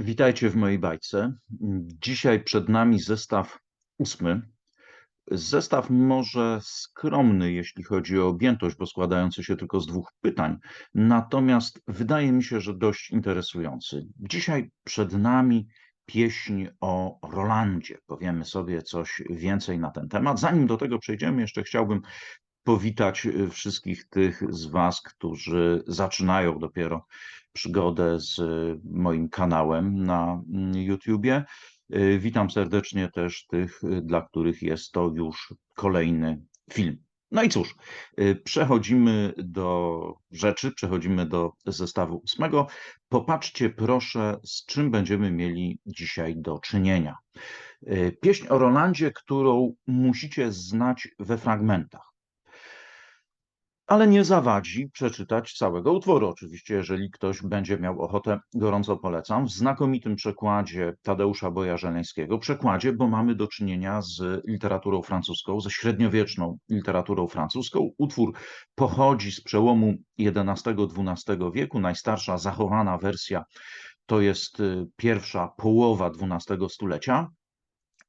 Witajcie w mojej bajce. Dzisiaj przed nami zestaw ósmy. Zestaw może skromny, jeśli chodzi o objętość, bo składający się tylko z dwóch pytań, natomiast wydaje mi się, że dość interesujący. Dzisiaj przed nami pieśń o Rolandzie. Powiemy sobie coś więcej na ten temat. Zanim do tego przejdziemy, jeszcze chciałbym powitać wszystkich tych z Was, którzy zaczynają dopiero przygodę z moim kanałem na YouTubie. Witam serdecznie też tych, dla których jest to już kolejny film. No i cóż, przechodzimy do rzeczy, przechodzimy do zestawu ósmego. Popatrzcie proszę, z czym będziemy mieli dzisiaj do czynienia. Pieśń o Rolandzie, którą musicie znać we fragmentach ale nie zawadzi przeczytać całego utworu. Oczywiście, jeżeli ktoś będzie miał ochotę, gorąco polecam. W znakomitym przekładzie Tadeusza Boja Żeleńskiego, przekładzie, bo mamy do czynienia z literaturą francuską, ze średniowieczną literaturą francuską. Utwór pochodzi z przełomu XI-XII wieku. Najstarsza zachowana wersja to jest y, pierwsza połowa XII stulecia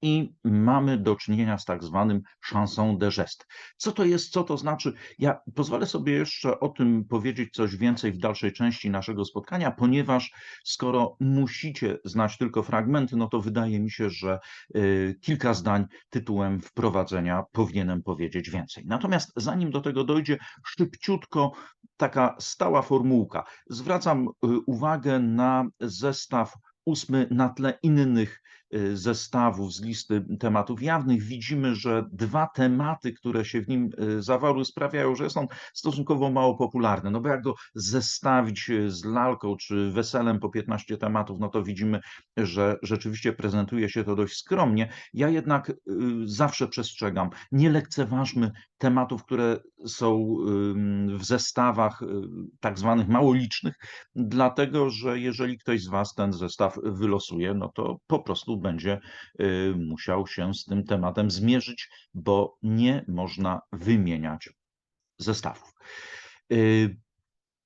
i mamy do czynienia z tak zwanym chanson de geste. Co to jest, co to znaczy? Ja pozwolę sobie jeszcze o tym powiedzieć coś więcej w dalszej części naszego spotkania, ponieważ skoro musicie znać tylko fragmenty, no to wydaje mi się, że y, kilka zdań tytułem wprowadzenia powinienem powiedzieć więcej. Natomiast zanim do tego dojdzie, szybciutko taka stała formułka. Zwracam y, uwagę na zestaw ósmy na tle innych zestawów z listy tematów jawnych widzimy, że dwa tematy, które się w nim y, zawarły, sprawiają, że on stosunkowo mało popularny. No bo jak go zestawić y, z lalką czy weselem po 15 tematów, no to widzimy, że rzeczywiście prezentuje się to dość skromnie. Ja jednak zawsze przestrzegam, nie lekceważmy tematów, które są w zestawach tak zwanych małolicznych, dlatego że jeżeli ktoś z Was ten zestaw wylosuje, no to po prostu będzie y, musiał się z tym tematem zmierzyć, bo nie można wymieniać zestawów. Y,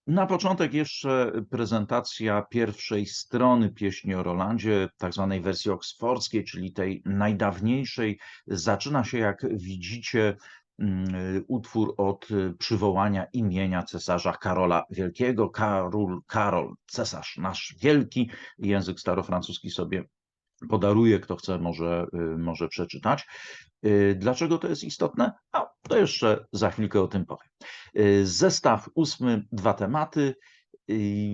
na początek jeszcze prezentacja pierwszej strony pieśni o Rolandzie, tak zwanej wersji oksfordzkiej, czyli tej najdawniejszej. Zaczyna się, jak widzicie, Mm, utwór od y, przywołania imienia cesarza Karola Wielkiego. Karol, Karol, cesarz nasz wielki. Język starofrancuski sobie podaruje, kto chce, może, y, może przeczytać. Dlaczego to jest istotne? A to jeszcze za chwilkę o tym powiem. Zestaw ósmy, dwa tematy.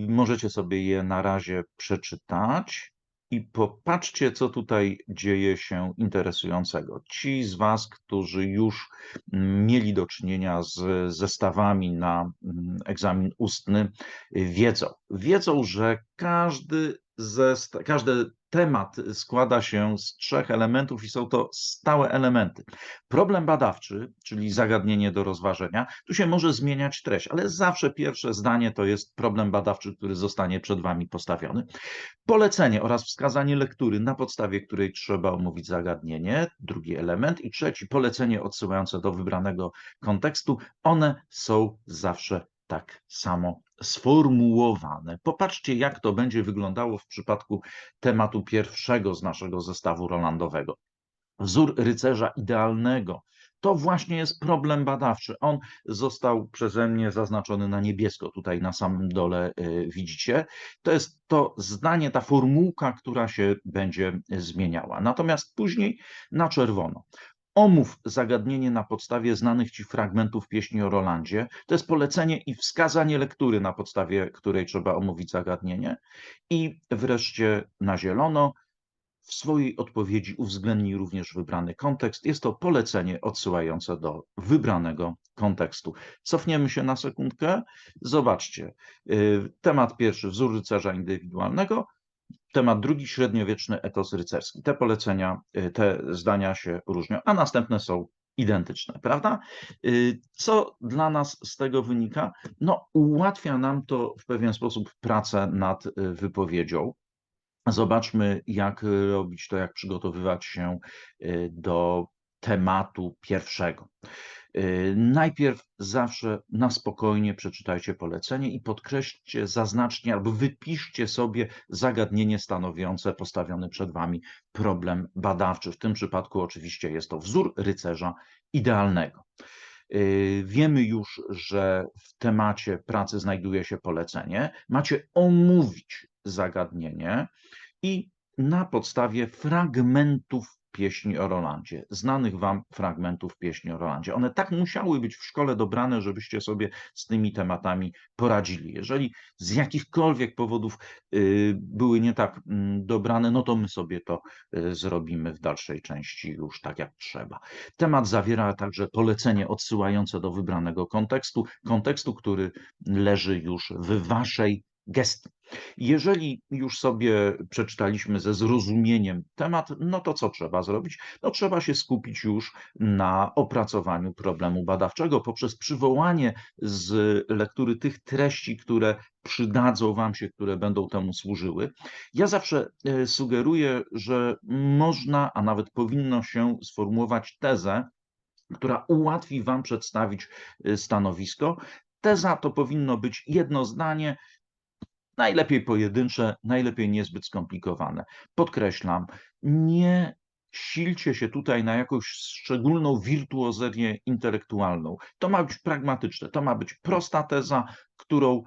Możecie sobie je na razie przeczytać. I popatrzcie, co tutaj dzieje się interesującego. Ci z Was, którzy już mieli do czynienia z zestawami na mm, egzamin ustny, wiedzą. Wiedzą, że każdy zestaw, każde temat składa się z trzech elementów i są to stałe elementy. Problem badawczy, czyli zagadnienie do rozważenia, tu się może zmieniać treść, ale zawsze pierwsze zdanie to jest problem badawczy, który zostanie przed Wami postawiony. Polecenie oraz wskazanie lektury, na podstawie której trzeba omówić zagadnienie, drugi element, i trzeci polecenie odsyłające do wybranego kontekstu. One są zawsze tak samo sformułowane. Popatrzcie, jak to będzie wyglądało w przypadku tematu pierwszego z naszego zestawu Rolandowego. Wzór rycerza idealnego. To właśnie jest problem badawczy. On został przeze mnie zaznaczony na niebiesko, tutaj na samym dole y, widzicie. To jest to zdanie, ta formułka, która się będzie zmieniała. Natomiast później na czerwono. Omów zagadnienie na podstawie znanych ci fragmentów pieśni o Rolandzie. To jest polecenie i wskazanie lektury, na podstawie której trzeba omówić zagadnienie. I wreszcie na zielono. W swojej odpowiedzi uwzględnij również wybrany kontekst. Jest to polecenie odsyłające do wybranego kontekstu. Cofniemy się na sekundkę. Zobaczcie. Y, temat pierwszy, wzór rycerza indywidualnego. Temat drugi, średniowieczny etos rycerski. Te polecenia, y, te zdania się różnią, a następne są identyczne, prawda? Y, co dla nas z tego wynika? No, ułatwia nam to w pewien sposób pracę nad y, wypowiedzią. Zobaczmy, jak robić to, jak przygotowywać się do tematu pierwszego. Y, najpierw zawsze na spokojnie przeczytajcie polecenie i podkreślcie, zaznaczcie albo wypiszcie sobie zagadnienie stanowiące postawiony przed Wami problem badawczy. W tym przypadku oczywiście jest to wzór rycerza idealnego. Y, wiemy już, że w temacie pracy znajduje się polecenie. Macie omówić zagadnienie i na podstawie fragmentów pieśni o Rolandzie, znanych wam fragmentów pieśni o Rolandzie. One tak musiały być w szkole dobrane, żebyście sobie z tymi tematami poradzili. Jeżeli z jakichkolwiek powodów y, były nie tak mm, dobrane, no to my sobie to y, zrobimy w dalszej części już tak jak trzeba. Temat zawiera także polecenie odsyłające do wybranego kontekstu, kontekstu, który leży już w waszej gesty. Jeżeli już sobie przeczytaliśmy ze zrozumieniem temat, no to co trzeba zrobić? No trzeba się skupić już na opracowaniu problemu badawczego poprzez przywołanie z lektury tych treści, które przydadzą Wam się, które będą temu służyły. Ja zawsze e, sugeruję, że można, a nawet powinno się sformułować tezę, która ułatwi Wam przedstawić e, stanowisko. Teza to powinno być jedno zdanie, Najlepiej pojedyncze, najlepiej niezbyt skomplikowane. Podkreślam, nie silcie się tutaj na jakąś szczególną wirtuozerię intelektualną. To ma być pragmatyczne, to ma być prosta teza, którą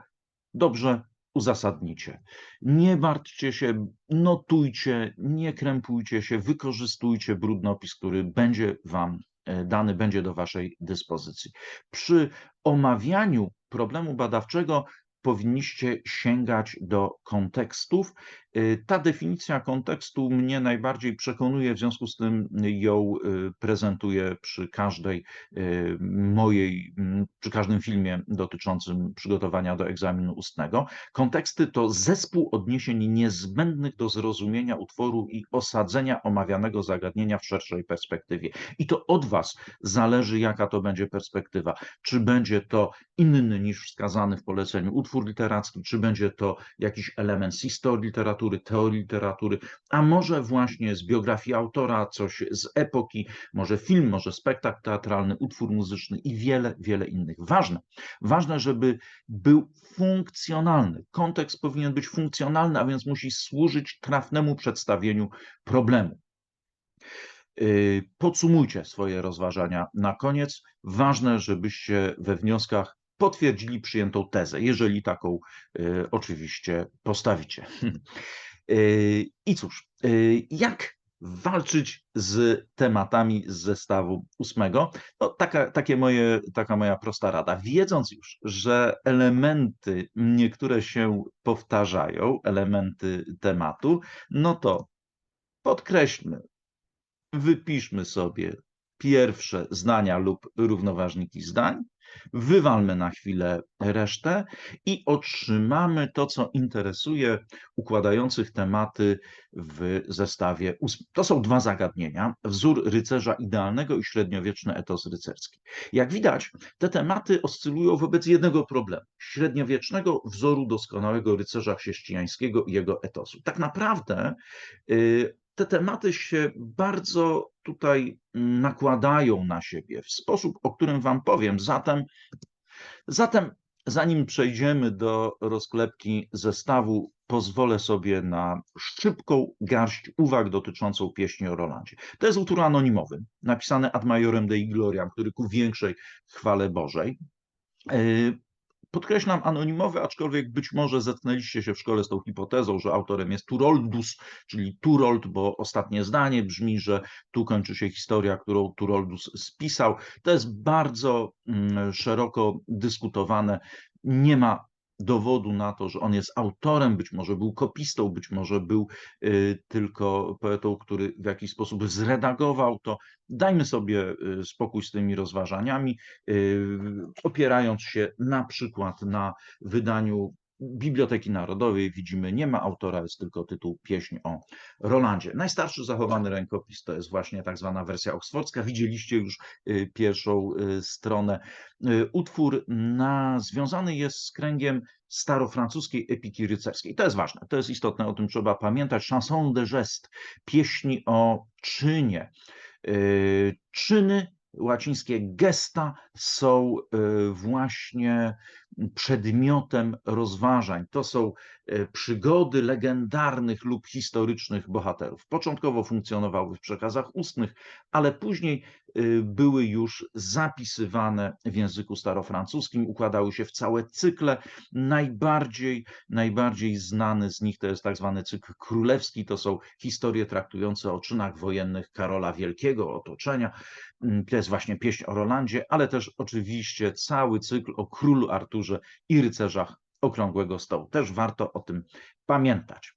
dobrze uzasadnicie. Nie martwcie się, notujcie, nie krępujcie się, wykorzystujcie brudnopis, który będzie Wam e, dany, będzie do Waszej dyspozycji. Przy omawianiu problemu badawczego powinniście sięgać do kontekstów. Y, ta definicja kontekstu mnie najbardziej przekonuje, w związku z tym ją y, prezentuję przy każdej y, mojej, przy każdym filmie dotyczącym przygotowania do egzaminu ustnego. Konteksty to zespół odniesień niezbędnych do zrozumienia utworu i osadzenia omawianego zagadnienia w szerszej perspektywie. I to od Was zależy, jaka to będzie perspektywa. Czy będzie to inny niż wskazany w poleceniu utwór literacki, czy będzie to jakiś element historii literatury, teorii literatury, a może właśnie z biografii autora, coś z epoki, może film, może spektakl teatralny, utwór muzyczny i wiele, wiele innych. Ważne, ważne, żeby był funkcjonalny. Kontekst powinien być funkcjonalny, a więc musi służyć trafnemu przedstawieniu problemu. Yy, podsumujcie swoje rozważania na koniec. Ważne, żebyście we wnioskach potwierdzili przyjętą tezę, jeżeli taką y, oczywiście postawicie. Y, I cóż, y, jak walczyć z tematami z zestawu ósmego? No, taka, takie moje, taka moja prosta rada. Wiedząc już, że elementy niektóre się powtarzają, elementy tematu, no to podkreślmy, wypiszmy sobie pierwsze zdania lub równoważniki zdań, wywalmy na chwilę resztę i otrzymamy to, co interesuje układających tematy w zestawie. To są dwa zagadnienia: wzór rycerza idealnego i średniowieczny etos rycerski. Jak widać, te tematy oscylują wobec jednego problemu średniowiecznego wzoru doskonałego rycerza chrześcijańskiego i jego etosu. Tak naprawdę y, te tematy się bardzo tutaj nakładają na siebie w sposób, o którym Wam powiem. Zatem, zatem zanim przejdziemy do rozklepki zestawu, pozwolę sobie na szybką garść uwag dotyczącą pieśni o Rolandzie. To jest utwór anonimowy, napisany ad majorem Dei Gloriam, który ku większej chwale Bożej. Podkreślam anonimowy, aczkolwiek być może zetknęliście się w szkole z tą hipotezą, że autorem jest Turoldus, czyli Turold, bo ostatnie zdanie brzmi, że tu kończy się historia, którą Turoldus spisał. To jest bardzo mm, szeroko dyskutowane. Nie ma dowodu na to, że on jest autorem, być może był kopistą, być może był y, tylko poetą, który w jakiś sposób zredagował to. Dajmy sobie y, spokój z tymi rozważaniami, y, opierając się na przykład na wydaniu Biblioteki Narodowej widzimy, nie ma autora, jest tylko tytuł Pieśń o Rolandzie. Najstarszy zachowany rękopis to jest właśnie tak zwana wersja oksfordzka. Widzieliście już y, pierwszą y, stronę. Y, utwór na, związany jest z kręgiem starofrancuskiej epiki rycerskiej. To jest ważne, to jest istotne, o tym trzeba pamiętać. Chanson de geste, pieśni o czynie. Czyny łacińskie gesta są y, właśnie przedmiotem rozważań. To są y, przygody legendarnych lub historycznych bohaterów. Początkowo funkcjonowały w przekazach ustnych, ale później y, były już zapisywane w języku starofrancuskim, układały się w całe cykle. Najbardziej, najbardziej znany z nich to jest tak zwany cykl królewski, to są historie traktujące o czynach wojennych Karola Wielkiego, otoczenia. Mm, To jest właśnie pieśń o Rolandzie, ale też oczywiście cały cykl o królu Arturze i rycerzach Okrągłego Stołu. Też warto o tym pamiętać.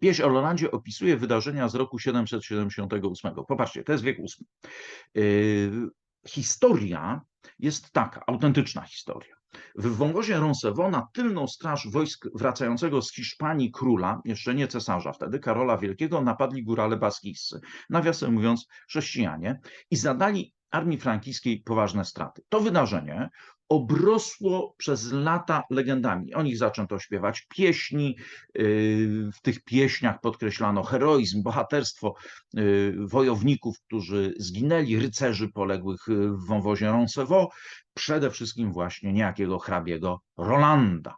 Pieśń o Rolandzie opisuje wydarzenia z roku 778. Popatrzcie, to jest wiek VIII. Yy, Historia jest taka, autentyczna historia. W wąwozie Roncevaux na tylną straż wojsk wracającego z Hiszpanii króla, jeszcze nie cesarza wtedy, Karola Wielkiego, napadli górale baskijscy, nawiasem mówiąc chrześcijanie, i zadali armii frankijskiej poważne straty. To wydarzenie obrosło przez lata legendami. O nich zaczęto śpiewać pieśni, yy, w tych pieśniach podkreślano heroizm, bohaterstwo yy, wojowników, którzy zginęli, rycerzy poległych w wąwozie Roncevaux, przede wszystkim właśnie niejakiego hrabiego Rolanda.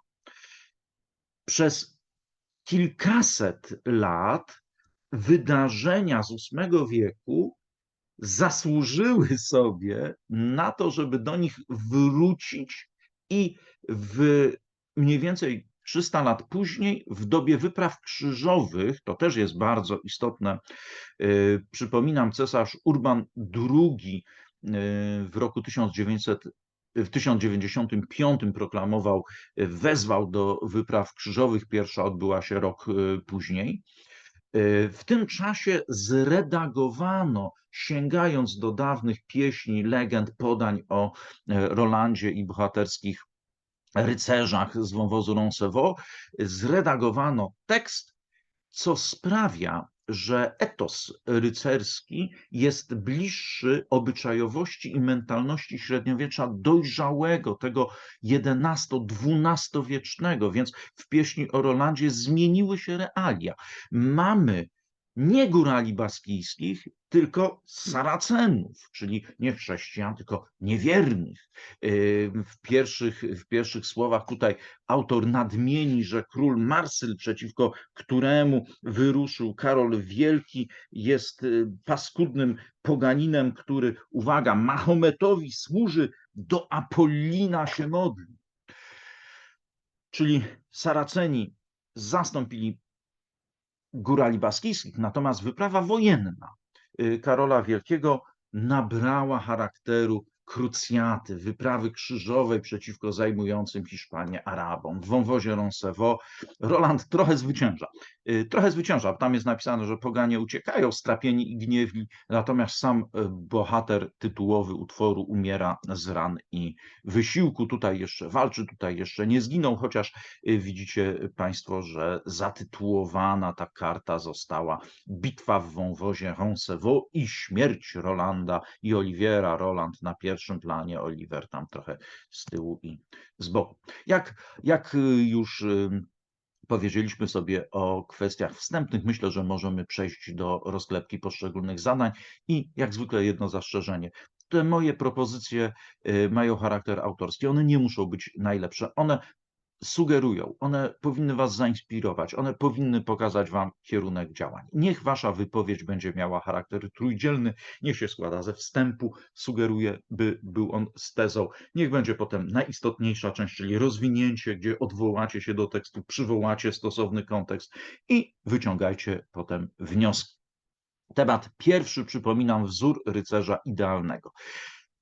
Przez kilkaset lat wydarzenia z VIII wieku zasłużyły sobie na to, żeby do nich wrócić i w mniej więcej 300 lat później, w dobie wypraw krzyżowych, to też jest bardzo istotne, yy, przypominam, cesarz Urban II yy, w roku 1900 w 1095 proklamował, wezwał do wypraw krzyżowych. Pierwsza odbyła się rok y, później. Y, W tym czasie zredagowano, sięgając do dawnych pieśni, legend, podań o e, Rolandzie i bohaterskich rycerzach z wąwozu Roncevaux, zredagowano tekst, co sprawia, że etos rycerski jest bliższy obyczajowości i mentalności średniowiecza dojrzałego, tego XI-XII wiecznego, więc w pieśni o Rolandzie zmieniły się realia. Mamy nie górali baskijskich, tylko Saracenów, czyli nie chrześcijan, tylko niewiernych. Yy, W pierwszych, w pierwszych słowach tutaj autor nadmieni, że król Marsyl, przeciwko któremu wyruszył Karol Wielki, jest yy, paskudnym poganinem, który, uwaga, Mahometowi służy, do Apollina się modli. Czyli Saraceni zastąpili górali baskijskich, natomiast wyprawa wojenna y, Karola Wielkiego nabrała charakteru krucjaty, wyprawy krzyżowej przeciwko zajmującym Hiszpanię Arabom. W wąwozie Roncevaux Roland trochę zwycięża. Y, Trochę zwycięża. Tam jest napisane, że poganie uciekają, strapieni i gniewni, natomiast sam y, bohater tytułowy utworu umiera z ran i wysiłku. Tutaj jeszcze walczy, tutaj jeszcze nie zginął, chociaż y, widzicie Państwo, że zatytułowana ta karta została Bitwa w wąwozie Roncevaux i śmierć Rolanda i Oliwiera. Roland na pierwszym planie, Oliver tam trochę z tyłu i z boku. Jak, jak y, już y, powiedzieliśmy sobie o kwestiach wstępnych, myślę, że możemy przejść do rozklepki poszczególnych zadań i jak zwykle jedno zastrzeżenie. Te moje propozycje y, mają charakter autorski, one nie muszą być najlepsze, one sugerują, one powinny Was zainspirować, one powinny pokazać Wam kierunek działań. Niech Wasza wypowiedź będzie miała charakter trójdzielny, niech się składa ze wstępu, sugeruję, by był on z tezą. Niech będzie potem najistotniejsza część, czyli rozwinięcie, gdzie odwołacie się do tekstu, przywołacie stosowny kontekst i wyciągajcie potem wnioski. Temat pierwszy, przypominam, wzór rycerza idealnego.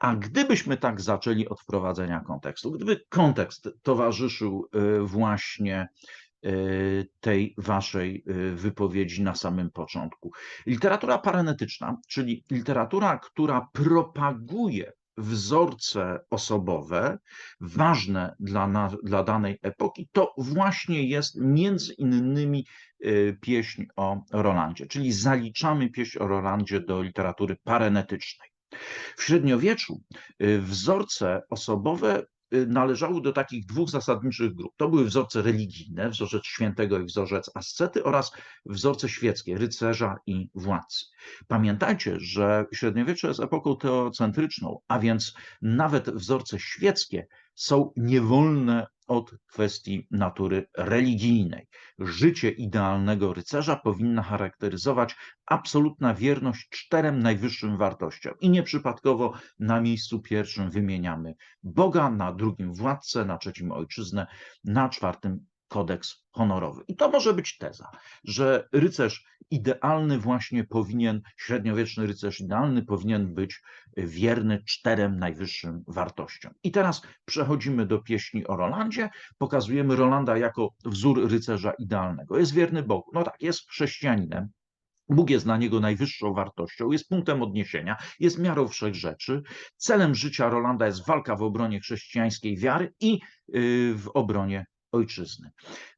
A gdybyśmy tak zaczęli od wprowadzenia kontekstu, gdyby kontekst towarzyszył y, właśnie y, tej waszej y, wypowiedzi na samym początku. Literatura paranetyczna, czyli literatura, która propaguje wzorce osobowe ważne dla, dla danej epoki, to właśnie jest między innymi pieśń o Rolandzie, czyli zaliczamy pieśń o Rolandzie do literatury paranetycznej. W średniowieczu y, wzorce osobowe y, należały do takich dwóch zasadniczych grup. To były wzorce religijne, wzorzec świętego i wzorzec ascety oraz wzorce świeckie, rycerza i władcy. Pamiętajcie, że średniowiecze jest epoką teocentryczną, a więc nawet wzorce świeckie są niewolne od kwestii natury religijnej. Życie idealnego rycerza powinna charakteryzować absolutna wierność czterem najwyższym wartościom. I nieprzypadkowo na miejscu pierwszym wymieniamy Boga, na drugim władcę, na trzecim ojczyznę, na czwartym kodeks honorowy. I to może być teza, że rycerz idealny właśnie powinien, średniowieczny rycerz idealny powinien być wierny czterem najwyższym wartościom. I teraz przechodzimy do pieśni o Rolandzie. Pokazujemy Rolanda jako wzór rycerza idealnego. Jest wierny Bogu. No tak, jest chrześcijaninem, Bóg jest dla niego najwyższą wartością, jest punktem odniesienia, jest miarą wszech rzeczy. Celem życia Rolanda jest walka w obronie chrześcijańskiej wiary i y, w obronie ojczyzny.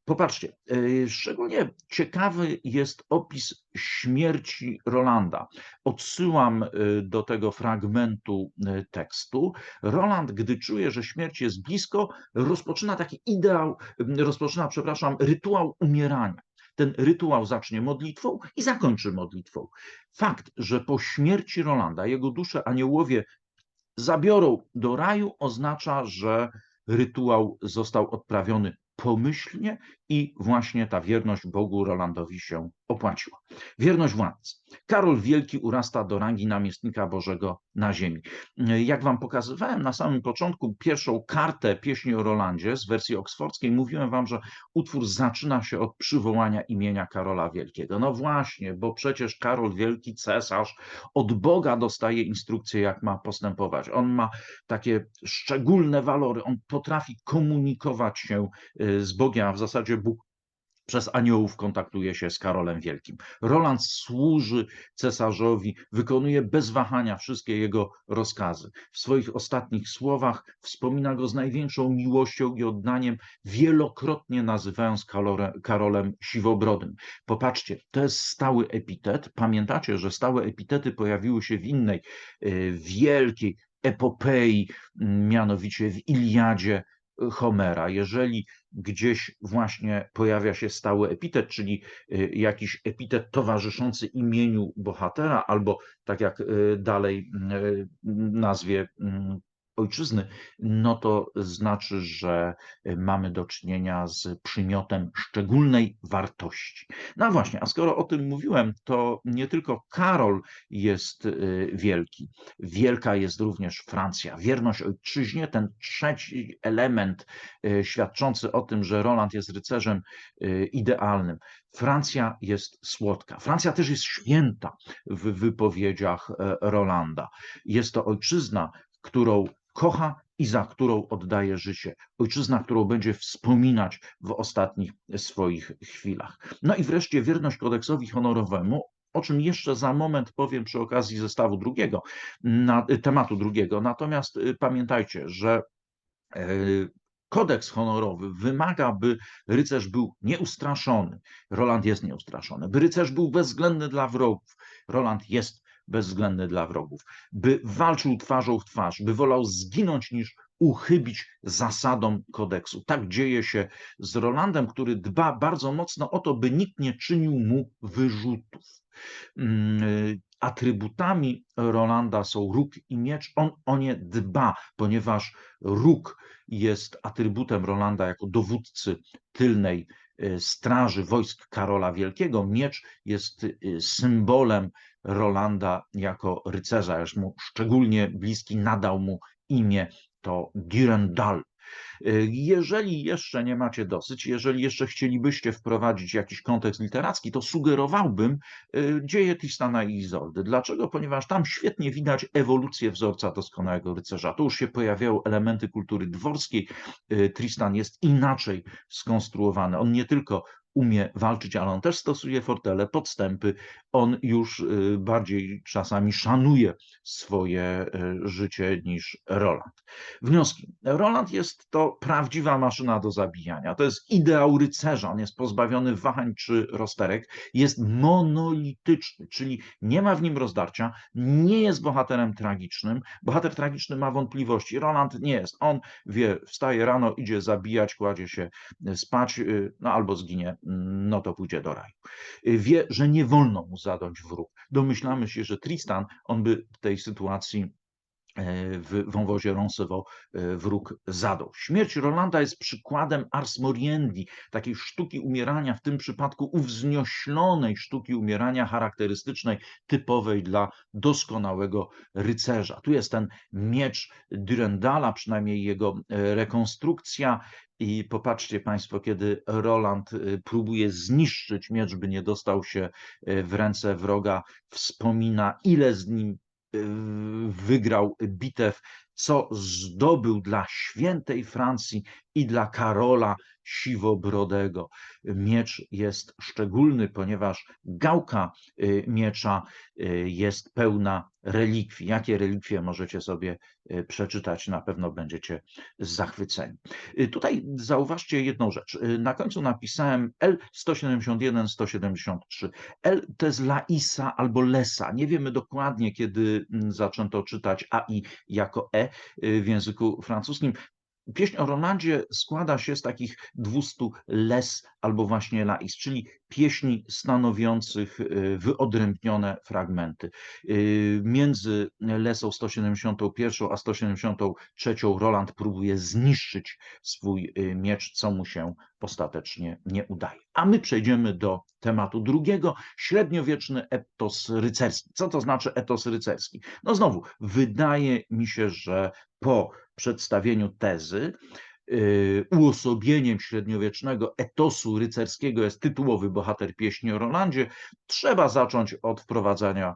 Popatrzcie, e, szczególnie ciekawy jest opis śmierci Rolanda. Odsyłam e, do tego fragmentu e, tekstu. Roland, gdy czuje, że śmierć jest blisko, rozpoczyna taki ideał, rozpoczyna, przepraszam, rytuał umierania. Ten rytuał zacznie modlitwą i zakończy modlitwą. Fakt, że po śmierci Rolanda jego duszę aniołowie zabiorą do raju, oznacza, że rytuał został odprawiony pomyślnie i właśnie ta wierność Bogu Rolandowi się opłaciła. Wierność władcy. Karol Wielki urasta do rangi namiestnika Bożego na ziemi. Jak wam pokazywałem na samym początku pierwszą kartę pieśni o Rolandzie z wersji oksfordzkiej, mówiłem wam, że utwór zaczyna się od przywołania imienia Karola Wielkiego. No właśnie, bo przecież Karol Wielki, cesarz, od Boga dostaje instrukcje, jak ma postępować. On ma takie szczególne walory, on potrafi komunikować się y, z Bogiem, a w zasadzie Bóg przez aniołów kontaktuje się z Karolem Wielkim. Roland służy cesarzowi, wykonuje bez wahania wszystkie jego rozkazy. W swoich ostatnich słowach wspomina go z największą miłością i oddaniem, wielokrotnie nazywając Karolem Siwobrodym. Popatrzcie, to jest stały epitet. Pamiętacie, że stałe epitety pojawiły się w innej y, wielkiej epopei, mianowicie w Iliadzie Homera. Jeżeli gdzieś właśnie pojawia się stały epitet, czyli y, jakiś epitet towarzyszący imieniu bohatera, albo tak jak y, dalej y, nazwie mm, ojczyzny, no to znaczy, że y, mamy do czynienia z przymiotem szczególnej wartości. No właśnie, a skoro o tym mówiłem, to nie tylko Karol jest y, wielki, wielka jest również Francja. Wierność ojczyźnie, ten trzeci element y, świadczący o tym, że Roland jest rycerzem idealnym. Francja jest słodka. Francja też jest święta w wypowiedziach Rolanda. Jest to ojczyzna, którą kocha i za którą oddaje życie. Ojczyzna, którą będzie wspominać w ostatnich swoich chwilach. No i wreszcie wierność kodeksowi honorowemu, o czym jeszcze za moment powiem przy okazji zestawu drugiego, na, tematu drugiego. Natomiast y, pamiętajcie, że e, kodeks honorowy wymaga, by rycerz był nieustraszony. Roland jest nieustraszony. By rycerz był bezwzględny dla wrogów. Roland jest bezwzględny dla wrogów, by walczył twarzą w twarz, by wolał zginąć niż uchybić zasadom kodeksu. Tak dzieje się z Rolandem, który dba bardzo mocno o to, by nikt nie czynił mu wyrzutów. Mm, atrybutami Rolanda są róg i miecz. On o nie dba, ponieważ róg jest atrybutem Rolanda jako dowódcy tylnej straży wojsk Karola Wielkiego. Miecz jest e, symbolem Rolanda jako rycerza, już mu szczególnie bliski, nadał mu imię to Durendal. Jeżeli jeszcze nie macie dosyć, jeżeli jeszcze chcielibyście wprowadzić jakiś kontekst literacki, to sugerowałbym y, dzieje Tristana i Izoldy. Dlaczego? Ponieważ tam świetnie widać ewolucję wzorca doskonałego rycerza. Tu już się pojawiają elementy kultury dworskiej. Y, Tristan jest inaczej skonstruowany. On nie tylko umie walczyć, ale on też stosuje fortele, podstępy. On już y, bardziej czasami szanuje swoje y, życie niż Roland. Wnioski. Roland jest to prawdziwa maszyna do zabijania. To jest ideał rycerza. On jest pozbawiony wahań czy rozterek. Jest monolityczny, czyli nie ma w nim rozdarcia, nie jest bohaterem tragicznym. Bohater tragiczny ma wątpliwości. Roland nie jest. On wie, wstaje rano, idzie zabijać, kładzie się spać, y, no albo zginie, no to pójdzie do raju. Wie, że nie wolno mu zadać wróg. Domyślamy się, że Tristan, on by w tej sytuacji w wąwozie Roncevaux e, wróg zadał. Śmierć Rolanda jest przykładem ars moriendi, takiej sztuki umierania, w tym przypadku uwznioślonej sztuki umierania charakterystycznej, typowej dla doskonałego rycerza. Tu jest ten miecz Dürendala, przynajmniej jego e, rekonstrukcja, i popatrzcie Państwo, kiedy Roland próbuje zniszczyć miecz, by nie dostał się w ręce wroga, wspomina, ile z nim wygrał bitew, co zdobył dla świętej Francji i dla Karola Siwobrodego. Miecz jest szczególny, ponieważ gałka y, miecza y, jest pełna relikwii. Jakie relikwie możecie sobie y, przeczytać, na pewno będziecie zachwyceni. Tutaj zauważcie jedną rzecz. Na końcu napisałem L171-173. L to jest Laisa albo Lesa. Nie wiemy dokładnie, kiedy mm, zaczęto czytać AI jako E w języku francuskim. Pieśń o Rolandzie składa się z takich 200 les albo właśnie lais, czyli pieśni stanowiących y, wyodrębnione fragmenty. Y, między lesą 171 a 173 Roland próbuje zniszczyć swój y, miecz, co mu się ostatecznie nie udaje. A my przejdziemy do tematu drugiego, średniowieczny etos rycerski. Co to znaczy etos rycerski? No znowu, wydaje mi się, że po przedstawieniu tezy uosobieniem średniowiecznego etosu rycerskiego jest tytułowy bohater pieśni o Rolandzie, trzeba zacząć od wprowadzania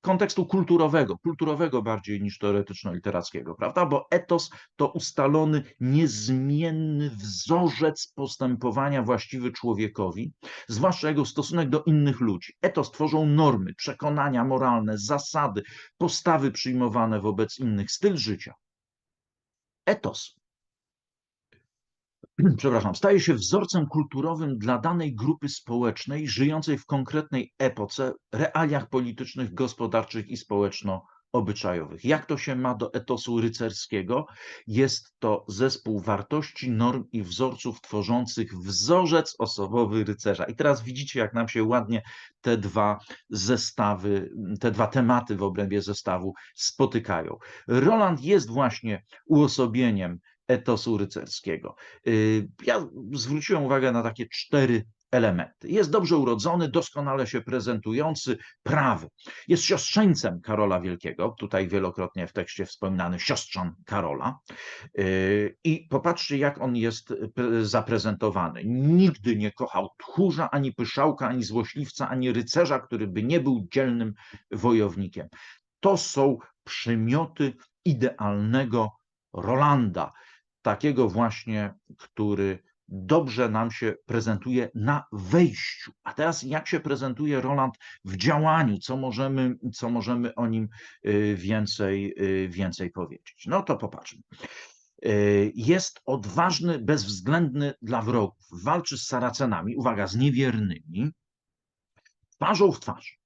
kontekstu kulturowego, kulturowego bardziej niż teoretyczno-literackiego, prawda? Bo etos to ustalony, niezmienny wzorzec postępowania właściwy człowiekowi, zwłaszcza jego stosunek do innych ludzi. Etos tworzą normy, przekonania moralne, zasady, postawy przyjmowane wobec innych, styl życia. Etos przepraszam, staje się wzorcem kulturowym dla danej grupy społecznej żyjącej w konkretnej epoce, realiach politycznych, gospodarczych i społeczno-obyczajowych. Jak to się ma do etosu rycerskiego? Jest to zespół wartości, norm i wzorców tworzących wzorzec osobowy rycerza. I teraz widzicie, jak nam się ładnie te dwa zestawy, te dwa tematy w obrębie zestawu spotykają. Roland jest właśnie uosobieniem etosu rycerskiego. Y, ja zwróciłem uwagę na takie cztery elementy. Jest dobrze urodzony, doskonale się prezentujący, prawy. Jest siostrzeńcem Karola Wielkiego, tutaj wielokrotnie w tekście wspominany siostrzan Karola. Y, I popatrzcie, jak on jest zaprezentowany. Nigdy nie kochał tchórza, ani pyszałka, ani złośliwca, ani rycerza, który by nie był dzielnym wojownikiem. To są przymioty idealnego Rolanda takiego właśnie, który dobrze nam się prezentuje na wejściu. A teraz jak się prezentuje Roland w działaniu, co możemy, co możemy o nim y, więcej, y, więcej powiedzieć? No to popatrzmy. Y, jest odważny, bezwzględny dla wrogów. Walczy z Saracenami, uwaga, z niewiernymi, twarzą w twarz.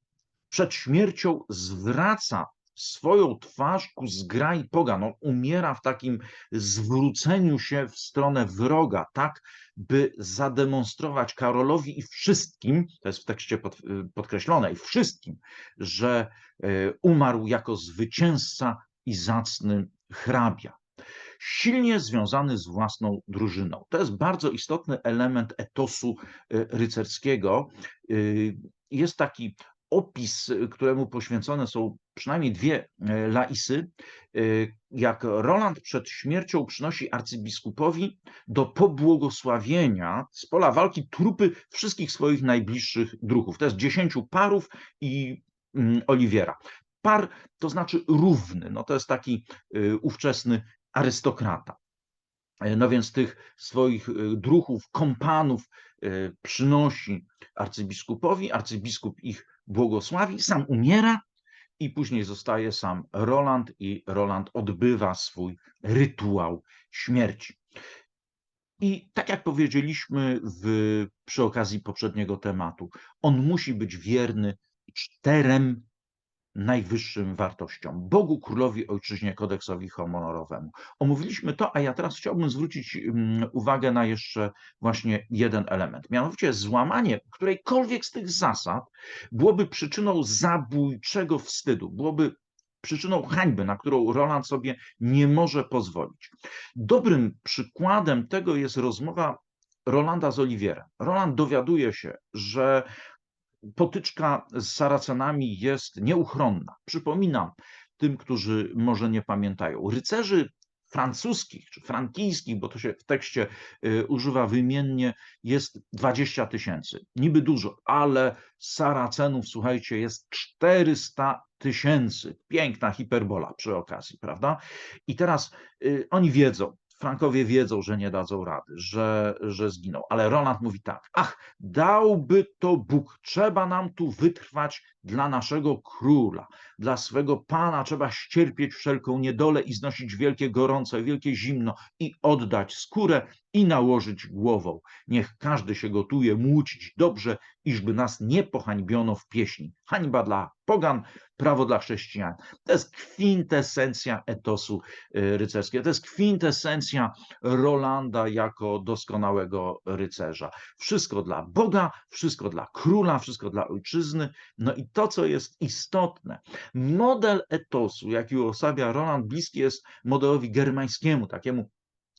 Przed śmiercią zwraca swoją twarz ku zgrai pogan. On umiera w takim zwróceniu się w stronę wroga, tak by zademonstrować Karolowi i wszystkim, to jest w tekście pod, podkreślone, i wszystkim, że e, umarł jako zwycięzca i zacny hrabia silnie związany z własną drużyną. To jest bardzo istotny element etosu e, rycerskiego. Jest taki opis, któremu poświęcone są przynajmniej dwie e, laisy, e, jak Roland przed śmiercią przynosi arcybiskupowi do pobłogosławienia z pola walki trupy wszystkich swoich najbliższych druhów. To jest dziesięciu parów i mm, Oliwiera. Par to znaczy równy, no to jest taki e, ówczesny arystokrata. No więc tych swoich druhów, kompanów przynosi arcybiskupowi, arcybiskup ich błogosławi, sam umiera i później zostaje sam Roland i Roland odbywa swój rytuał śmierci. I tak jak powiedzieliśmy w, przy okazji poprzedniego tematu, on musi być wierny czterem najwyższym wartościom Bogu, Królowi, Ojczyźnie, Kodeksowi honorowemu. Omówiliśmy to, a ja teraz chciałbym zwrócić mm, uwagę na jeszcze właśnie jeden element. Mianowicie złamanie którejkolwiek z tych zasad byłoby przyczyną zabójczego wstydu, byłoby przyczyną hańby, na którą Roland sobie nie może pozwolić. Dobrym przykładem tego jest rozmowa Rolanda z Oliwierem. Roland dowiaduje się, że potyczka z Saracenami jest nieuchronna. Przypominam tym, którzy może nie pamiętają. Rycerzy francuskich czy frankijskich, bo to się w tekście y, używa wymiennie, jest 20 tysięcy. Niby dużo, ale Saracenów, słuchajcie, jest 400 tysięcy. Piękna hiperbola przy okazji, prawda? I teraz y, oni wiedzą, Frankowie wiedzą, że nie dadzą rady, że, że zginą. Ale Roland mówi tak: Ach, dałby to Bóg, trzeba nam tu wytrwać dla naszego króla, dla swego pana, trzeba ścierpieć wszelką niedolę i znosić wielkie gorące, wielkie zimno i oddać skórę i nałożyć głową. Niech każdy się gotuje młócić dobrze, iżby nas nie pohańbiono w pieśni. Hańba dla pogan, prawo dla chrześcijan. To jest kwintesencja etosu y, rycerskiego. To jest kwintesencja Rolanda jako doskonałego rycerza. Wszystko dla Boga, wszystko dla króla, wszystko dla ojczyzny. No i to, co jest istotne, model etosu, jaki uosabia Roland, bliski jest modelowi germańskiemu, takiemu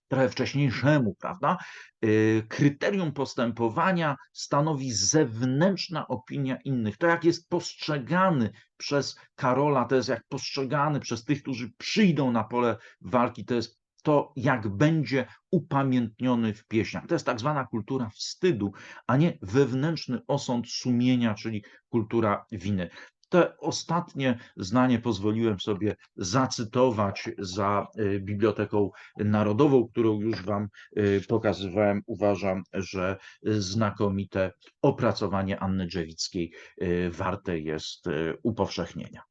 trochę wcześniejszemu, prawda? Y, kryterium postępowania stanowi zewnętrzna opinia innych. To, jak jest postrzegany przez Karola, to jest jak postrzegany przez tych, którzy przyjdą na pole walki, to jest to, jak będzie upamiętniony w pieśniach. To jest tak zwana kultura wstydu, a nie wewnętrzny osąd sumienia, czyli kultura winy. Te ostatnie zdanie pozwoliłem sobie zacytować za y, Biblioteką Narodową, którą już Wam y, pokazywałem. Uważam, że znakomite opracowanie Anny Drzewickiej y, warte jest upowszechnienia.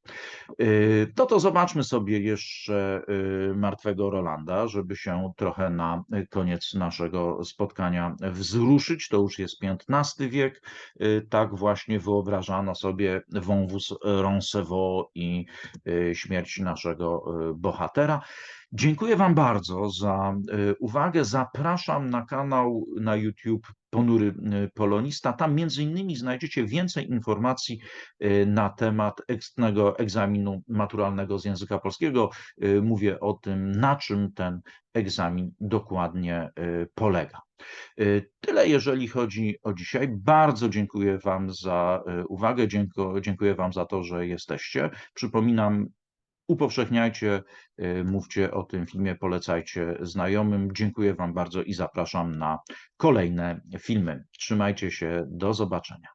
No to zobaczmy sobie jeszcze Martwego Rolanda, żeby się trochę na koniec naszego spotkania wzruszyć. To już jest XV wiek. Tak właśnie wyobrażano sobie wąwóz Roncevaux i y, śmierć naszego y, bohatera. Dziękuję Wam bardzo za y, uwagę. Zapraszam na kanał na YouTube Ponury Polonista. Tam między innymi znajdziecie więcej informacji na temat egzaminu maturalnego z języka polskiego. Mówię o tym, na czym ten egzamin dokładnie polega. Y, tyle, jeżeli chodzi o dzisiaj. Bardzo dziękuję Wam za y, uwagę, dziękuję Wam za to, że jesteście. Przypominam, upowszechniajcie, y, mówcie o tym filmie, polecajcie znajomym. Dziękuję Wam bardzo i zapraszam na kolejne filmy. Trzymajcie się, do zobaczenia.